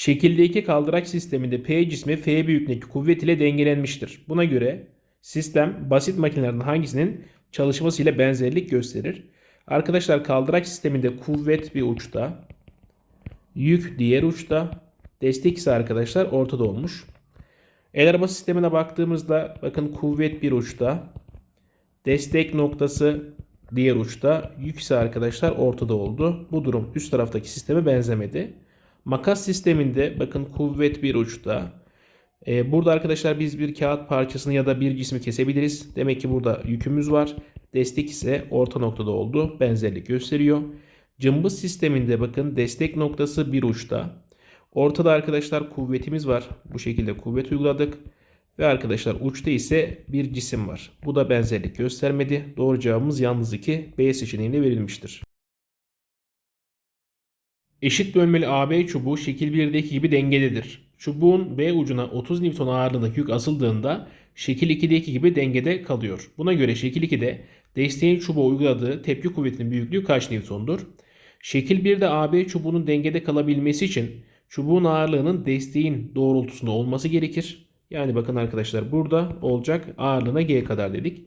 Şekildeki kaldıraç sisteminde P cismi F büyüklüğündeki kuvvet ile dengelenmiştir. Buna göre sistem basit makinelerden hangisinin çalışmasıyla benzerlik gösterir? Arkadaşlar kaldıraç sisteminde kuvvet bir uçta, yük diğer uçta, destek ise arkadaşlar ortada olmuş. El araba sistemine baktığımızda bakın kuvvet bir uçta, destek noktası diğer uçta, yük ise arkadaşlar ortada oldu. Bu durum üst taraftaki sisteme benzemedi. Makas sisteminde bakın kuvvet bir uçta. Ee, burada arkadaşlar biz bir kağıt parçasını ya da bir cismi kesebiliriz. Demek ki burada yükümüz var. Destek ise orta noktada oldu. Benzerlik gösteriyor. Cımbız sisteminde bakın destek noktası bir uçta. Ortada arkadaşlar kuvvetimiz var. Bu şekilde kuvvet uyguladık. Ve arkadaşlar uçta ise bir cisim var. Bu da benzerlik göstermedi. Doğru cevabımız yalnız 2 B seçeneğinde verilmiştir. Eşit bölmeli AB çubuğu şekil 1'deki gibi dengededir. Çubuğun B ucuna 30 Newton ağırlığındaki yük asıldığında şekil 2'deki gibi dengede kalıyor. Buna göre şekil 2'de desteğin çubuğa uyguladığı tepki kuvvetinin büyüklüğü kaç Newton'dur? Şekil 1'de AB çubuğunun dengede kalabilmesi için çubuğun ağırlığının desteğin doğrultusunda olması gerekir. Yani bakın arkadaşlar burada olacak ağırlığına G kadar dedik.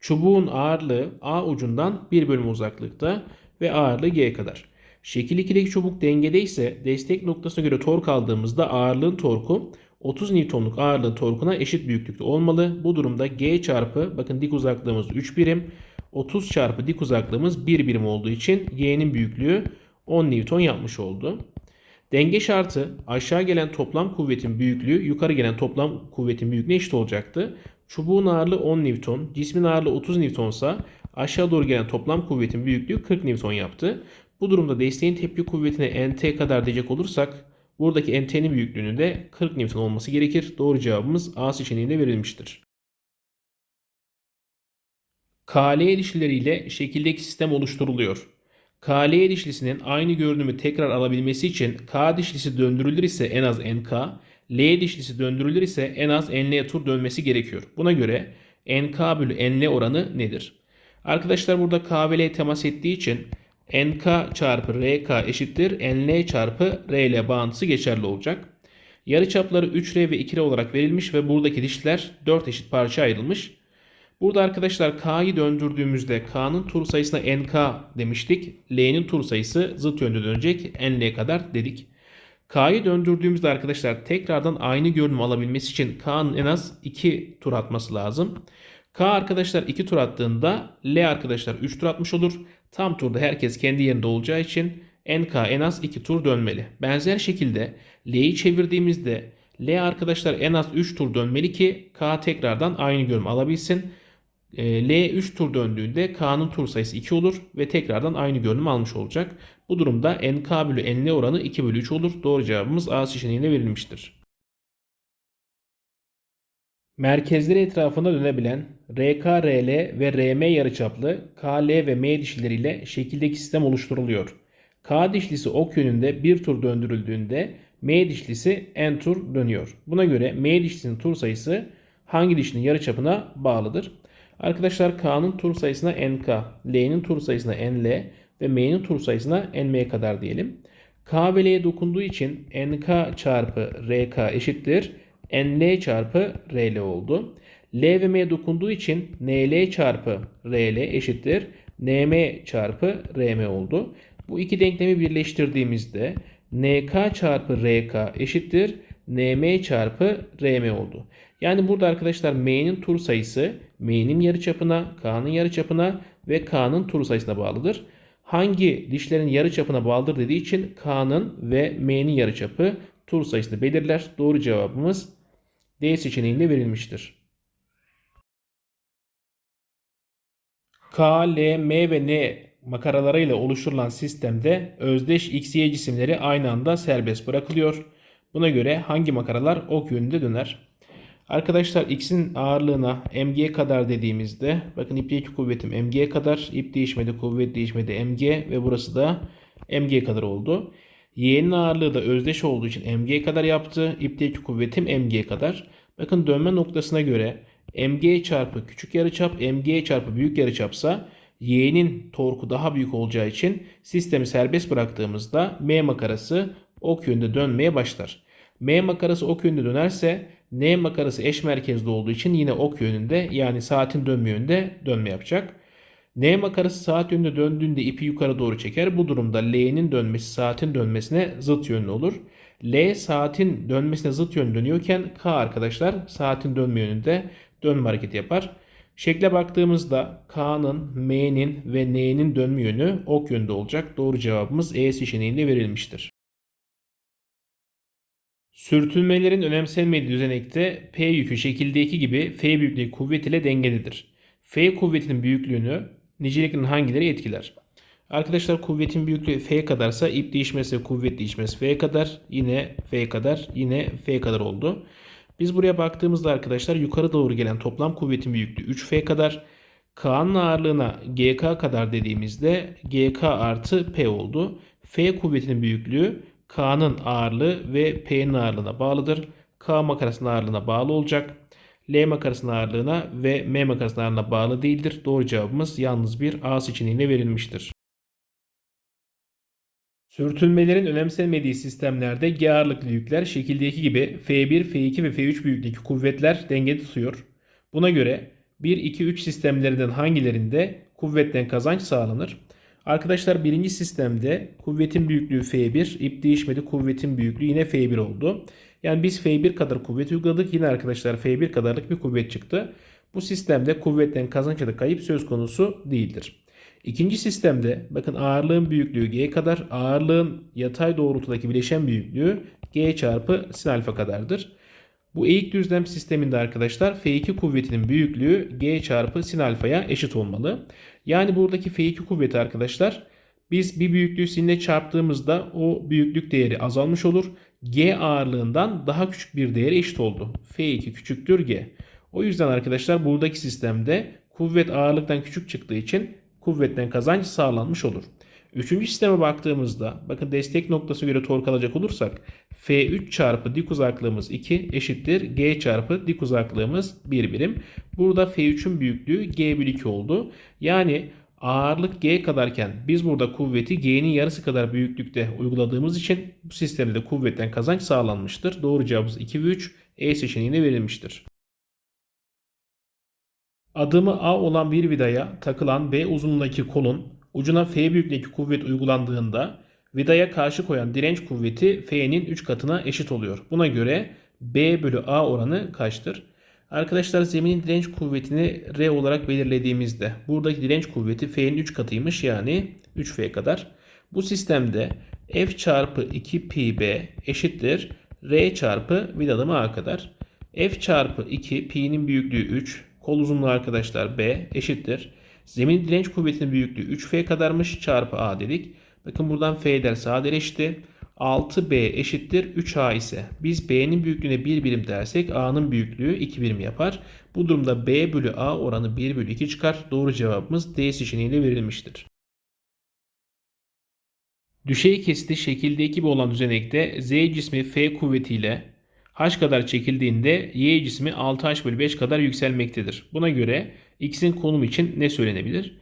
Çubuğun ağırlığı A ucundan 1 bölüm uzaklıkta ve ağırlığı G kadar. Şekil 2'deki çubuk dengede ise destek noktasına göre tork aldığımızda ağırlığın torku 30 Newton'luk ağırlığın torkuna eşit büyüklükte olmalı. Bu durumda G çarpı bakın dik uzaklığımız 3 birim 30 çarpı dik uzaklığımız 1 birim olduğu için Y'nin büyüklüğü 10 Newton yapmış oldu. Denge şartı aşağı gelen toplam kuvvetin büyüklüğü yukarı gelen toplam kuvvetin büyüklüğüne eşit olacaktı. Çubuğun ağırlığı 10 Newton, cismin ağırlığı 30 Newtonsa aşağı doğru gelen toplam kuvvetin büyüklüğü 40 Newton yaptı. Bu durumda desteğin tepki kuvvetine NT kadar diyecek olursak buradaki NT'nin büyüklüğünün de 40 Newton olması gerekir. Doğru cevabımız A seçeneğinde verilmiştir. KL dişlileriyle şekildeki sistem oluşturuluyor. KL dişlisinin aynı görünümü tekrar alabilmesi için K dişlisi döndürülür ise en az NK, L dişlisi döndürülür ise en az NL tur dönmesi gerekiyor. Buna göre NK bölü NL oranı nedir? Arkadaşlar burada K ve L temas ettiği için NK çarpı RK eşittir NL çarpı RL bağıntısı geçerli olacak. Yarıçapları 3R ve 2R olarak verilmiş ve buradaki dişler 4 eşit parça ayrılmış. Burada arkadaşlar K'yı döndürdüğümüzde K'nın tur sayısına NK demiştik. L'nin tur sayısı zıt yönde dönecek. NL kadar dedik. K'yı döndürdüğümüzde arkadaşlar tekrardan aynı görünüm alabilmesi için K'nın en az 2 tur atması lazım. K arkadaşlar 2 tur attığında L arkadaşlar 3 tur atmış olur. Tam turda herkes kendi yerinde olacağı için NK en az 2 tur dönmeli. Benzer şekilde L'yi çevirdiğimizde L arkadaşlar en az 3 tur dönmeli ki K tekrardan aynı görünüm alabilsin. E, L 3 tur döndüğünde K'nın tur sayısı 2 olur ve tekrardan aynı görünüm almış olacak. Bu durumda NK bölü NL oranı 2 bölü 3 olur. Doğru cevabımız A seçeneğine verilmiştir. Merkezleri etrafında dönebilen RK, RL ve RM yarıçaplı KL ve M dişlileriyle şekildeki sistem oluşturuluyor. K dişlisi ok yönünde bir tur döndürüldüğünde M dişlisi n tur dönüyor. Buna göre M dişlisinin tur sayısı hangi dişlinin yarıçapına bağlıdır? Arkadaşlar K'nın tur sayısına NK, L'nin tur sayısına NL ve M'nin tur sayısına NM kadar diyelim. K ve L'ye dokunduğu için NK çarpı RK eşittir. NL çarpı RL oldu. L ve M dokunduğu için NL çarpı RL eşittir. NM çarpı RM oldu. Bu iki denklemi birleştirdiğimizde NK çarpı RK eşittir. NM çarpı RM oldu. Yani burada arkadaşlar M'nin tur sayısı M'nin yarıçapına, K'nın yarıçapına ve K'nın tur sayısına bağlıdır. Hangi dişlerin yarıçapına bağlıdır dediği için K'nın ve M'nin yarıçapı tur sayısını belirler. Doğru cevabımız D seçeneğinde verilmiştir. K, L, M ve N makaralarıyla oluşturulan sistemde özdeş x, y cisimleri aynı anda serbest bırakılıyor. Buna göre hangi makaralar ok yönünde döner? Arkadaşlar x'in ağırlığına mg kadar dediğimizde bakın ipteki kuvvetim mg kadar, ip değişmedi, kuvvet değişmedi mg ve burası da mg kadar oldu. Y'nin ağırlığı da özdeş olduğu için mg kadar yaptı. İpteki kuvvetim mg kadar. Bakın dönme noktasına göre mg çarpı küçük yarıçap mg çarpı büyük yarıçapsa y'nin torku daha büyük olacağı için sistemi serbest bıraktığımızda m makarası ok yönünde dönmeye başlar. M makarası ok yönünde dönerse N makarası eş merkezli olduğu için yine ok yönünde yani saatin dönme yönünde dönme yapacak. N makarası saat yönünde döndüğünde ipi yukarı doğru çeker. Bu durumda L'nin dönmesi saatin dönmesine zıt yönlü olur. L saatin dönmesine zıt yönlü dönüyorken K arkadaşlar saatin dönme yönünde dönme hareketi yapar. Şekle baktığımızda K'nın, M'nin ve N'nin dönme yönü ok yönünde olacak. Doğru cevabımız E seçeneğinde verilmiştir. Sürtünmelerin önemsenmediği düzenekte P yükü şekildeki gibi F büyüklüğü kuvvet ile dengelidir. F kuvvetinin büyüklüğünü niceliklerin hangileri etkiler? Arkadaşlar kuvvetin büyüklüğü F kadarsa ip değişmesi ve kuvvet değişmesi F kadar yine F kadar yine F kadar oldu. Biz buraya baktığımızda arkadaşlar yukarı doğru gelen toplam kuvvetin büyüklüğü 3F kadar. K'nın ağırlığına GK kadar dediğimizde GK artı P oldu. F kuvvetinin büyüklüğü K'nın ağırlığı ve P'nin ağırlığına bağlıdır. K makarasının ağırlığına bağlı olacak. L makarasının ağırlığına ve M makarasının ağırlığına bağlı değildir. Doğru cevabımız yalnız bir A seçeneğine verilmiştir. Sürtünmelerin önemsenmediği sistemlerde G ağırlıklı yükler şekildeki gibi F1, F2 ve F3 büyüklüğündeki kuvvetler dengede tutuyor. Buna göre 1, 2, 3 sistemlerinden hangilerinde kuvvetten kazanç sağlanır? Arkadaşlar birinci sistemde kuvvetin büyüklüğü F1, ip değişmedi kuvvetin büyüklüğü yine F1 oldu. Yani biz F1 kadar kuvvet uyguladık yine arkadaşlar F1 kadarlık bir kuvvet çıktı. Bu sistemde kuvvetten kazanç ya da kayıp söz konusu değildir. İkinci sistemde bakın ağırlığın büyüklüğü G kadar ağırlığın yatay doğrultudaki bileşen büyüklüğü G çarpı sin alfa kadardır. Bu eğik düzlem sisteminde arkadaşlar F2 kuvvetinin büyüklüğü G çarpı sin alfaya eşit olmalı. Yani buradaki F2 kuvveti arkadaşlar biz bir büyüklüğü sinle çarptığımızda o büyüklük değeri azalmış olur. G ağırlığından daha küçük bir değere eşit oldu. F2 küçüktür G. O yüzden arkadaşlar buradaki sistemde kuvvet ağırlıktan küçük çıktığı için kuvvetten kazanç sağlanmış olur. Üçüncü sisteme baktığımızda bakın destek noktası göre tork alacak olursak F3 çarpı dik uzaklığımız 2 eşittir G çarpı dik uzaklığımız 1 birim. Burada F3'ün büyüklüğü G bölü 2 oldu. Yani ağırlık G kadarken biz burada kuvveti G'nin yarısı kadar büyüklükte uyguladığımız için bu sistemde de kuvvetten kazanç sağlanmıştır. Doğru cevabımız 2 ve 3 E seçeneğine verilmiştir. Adımı A olan bir vidaya takılan B uzunluğundaki kolun ucuna F büyüklüğündeki kuvvet uygulandığında vidaya karşı koyan direnç kuvveti F'nin 3 katına eşit oluyor. Buna göre B bölü A oranı kaçtır? Arkadaşlar zeminin direnç kuvvetini R olarak belirlediğimizde buradaki direnç kuvveti F'nin 3 katıymış yani 3F kadar. Bu sistemde F çarpı 2 pi B eşittir R çarpı vidadım A kadar. F çarpı 2 pi'nin büyüklüğü 3 kol uzunluğu arkadaşlar B eşittir. Zemin direnç kuvvetinin büyüklüğü 3F kadarmış çarpı A dedik. Bakın buradan F'ler sadeleşti. 6B eşittir 3A ise biz B'nin büyüklüğüne 1 birim dersek A'nın büyüklüğü 2 birim yapar. Bu durumda B bölü A oranı 1 bölü 2 çıkar. Doğru cevabımız D seçeneğiyle verilmiştir. Düşey kesiti şekilde gibi olan düzenekte Z cismi F kuvvetiyle H kadar çekildiğinde Y cismi 6H bölü 5 kadar yükselmektedir. Buna göre X'in konumu için ne söylenebilir?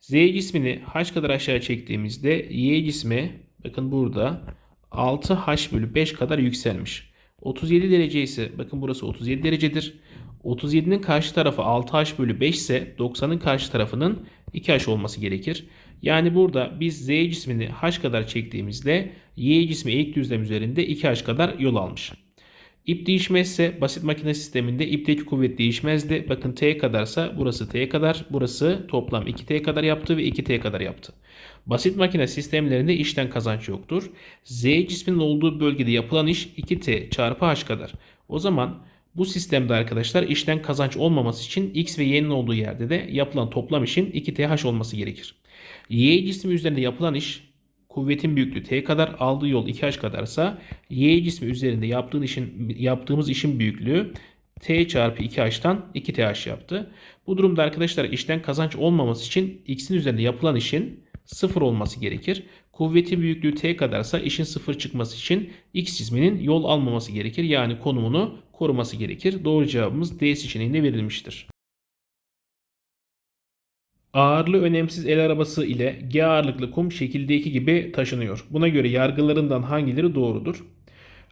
Z cismini H kadar aşağı çektiğimizde Y cismi bakın burada 6H bölü 5 kadar yükselmiş. 37 derece ise bakın burası 37 derecedir. 37'nin karşı tarafı 6H bölü 5 ise 90'ın karşı tarafının 2H olması gerekir. Yani burada biz Z cismini H kadar çektiğimizde Y cismi eğik düzlem üzerinde 2H kadar yol almış. İp değişmezse basit makine sisteminde ipteki kuvvet değişmezdi. Bakın T kadarsa burası T kadar, burası toplam 2T kadar yaptı ve 2T kadar yaptı. Basit makine sistemlerinde işten kazanç yoktur. Z cisminin olduğu bölgede yapılan iş 2T çarpı H kadar. O zaman bu sistemde arkadaşlar işten kazanç olmaması için X ve Y'nin olduğu yerde de yapılan toplam işin 2TH olması gerekir. Y cismi üzerinde yapılan iş kuvvetin büyüklüğü t kadar aldığı yol 2h kadarsa y cismi üzerinde yaptığın işin yaptığımız işin büyüklüğü t çarpı 2h'tan 2th yaptı. Bu durumda arkadaşlar işten kazanç olmaması için x'in üzerinde yapılan işin 0 olması gerekir. Kuvveti büyüklüğü t kadarsa işin 0 çıkması için x cisminin yol almaması gerekir. Yani konumunu koruması gerekir. Doğru cevabımız D seçeneğinde verilmiştir. Ağırlığı önemsiz el arabası ile G ağırlıklı kum şekildeki gibi taşınıyor. Buna göre yargılarından hangileri doğrudur?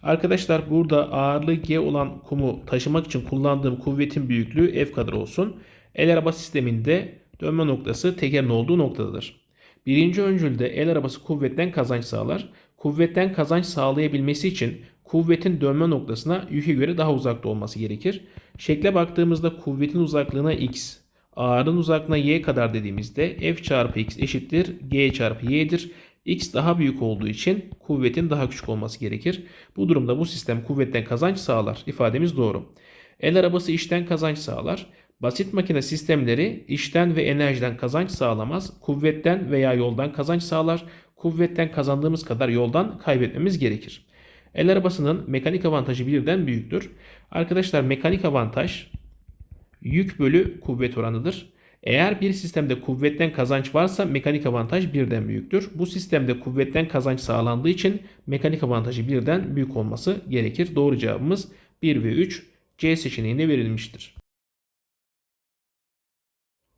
Arkadaşlar burada ağırlığı G olan kumu taşımak için kullandığım kuvvetin büyüklüğü F kadar olsun. El araba sisteminde dönme noktası tekerin olduğu noktadadır. Birinci öncülde el arabası kuvvetten kazanç sağlar. Kuvvetten kazanç sağlayabilmesi için kuvvetin dönme noktasına yüke göre daha uzakta olması gerekir. Şekle baktığımızda kuvvetin uzaklığına x, ağırlığın uzaklığına y kadar dediğimizde f çarpı x eşittir g çarpı y'dir. x daha büyük olduğu için kuvvetin daha küçük olması gerekir. Bu durumda bu sistem kuvvetten kazanç sağlar. İfademiz doğru. El arabası işten kazanç sağlar. Basit makine sistemleri işten ve enerjiden kazanç sağlamaz. Kuvvetten veya yoldan kazanç sağlar. Kuvvetten kazandığımız kadar yoldan kaybetmemiz gerekir. El arabasının mekanik avantajı birden büyüktür. Arkadaşlar mekanik avantaj yük bölü kuvvet oranıdır. Eğer bir sistemde kuvvetten kazanç varsa mekanik avantaj birden büyüktür. Bu sistemde kuvvetten kazanç sağlandığı için mekanik avantajı birden büyük olması gerekir. Doğru cevabımız 1 ve 3 C seçeneğine verilmiştir.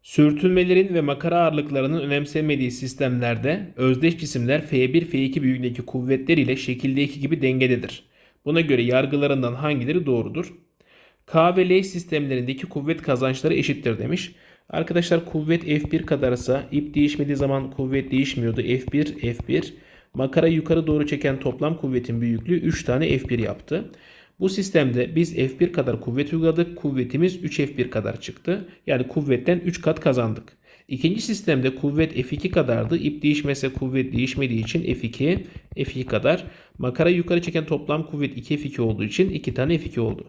Sürtünmelerin ve makara ağırlıklarının önemsenmediği sistemlerde özdeş cisimler F1, F2 büyüklüğündeki kuvvetler ile şekildeki gibi dengededir. Buna göre yargılarından hangileri doğrudur? K ve L sistemlerindeki kuvvet kazançları eşittir demiş. Arkadaşlar kuvvet F1 kadarsa ip değişmediği zaman kuvvet değişmiyordu. F1, F1. Makara yukarı doğru çeken toplam kuvvetin büyüklüğü 3 tane F1 yaptı. Bu sistemde biz F1 kadar kuvvet uyguladık. Kuvvetimiz 3F1 kadar çıktı. Yani kuvvetten 3 kat kazandık. İkinci sistemde kuvvet F2 kadardı. İp değişmese kuvvet değişmediği için F2, F2 kadar. Makara yukarı çeken toplam kuvvet 2F2 olduğu için 2 tane F2 oldu.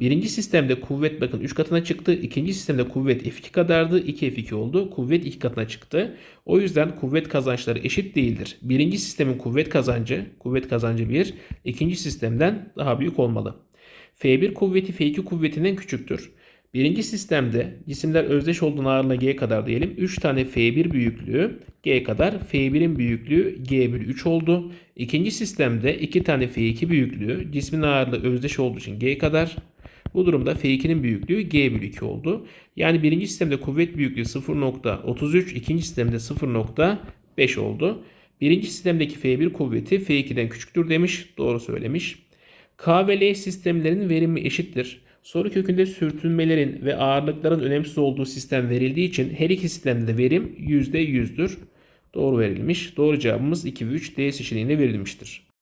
Birinci sistemde kuvvet bakın 3 katına çıktı. İkinci sistemde kuvvet F2 kadardı. 2F2 oldu. Kuvvet 2 katına çıktı. O yüzden kuvvet kazançları eşit değildir. Birinci sistemin kuvvet kazancı, kuvvet kazancı 1, ikinci sistemden daha büyük olmalı. F1 kuvveti F2 kuvvetinden küçüktür. Birinci sistemde cisimler özdeş olduğuna ağırlığına G kadar diyelim. 3 tane F1 büyüklüğü G kadar. F1'in büyüklüğü G bölü 3 oldu. İkinci sistemde 2 tane F2 büyüklüğü cismin ağırlığı özdeş olduğu için G kadar. Bu durumda F2'nin büyüklüğü G bölü 2 oldu. Yani birinci sistemde kuvvet büyüklüğü 0.33, ikinci sistemde 0.5 oldu. Birinci sistemdeki F1 kuvveti F2'den küçüktür demiş. Doğru söylemiş. K ve L sistemlerinin verimi eşittir. Soru kökünde sürtünmelerin ve ağırlıkların önemsiz olduğu sistem verildiği için her iki sistemde de verim %100'dür. Doğru verilmiş. Doğru cevabımız 2 ve 3 D seçeneğine verilmiştir.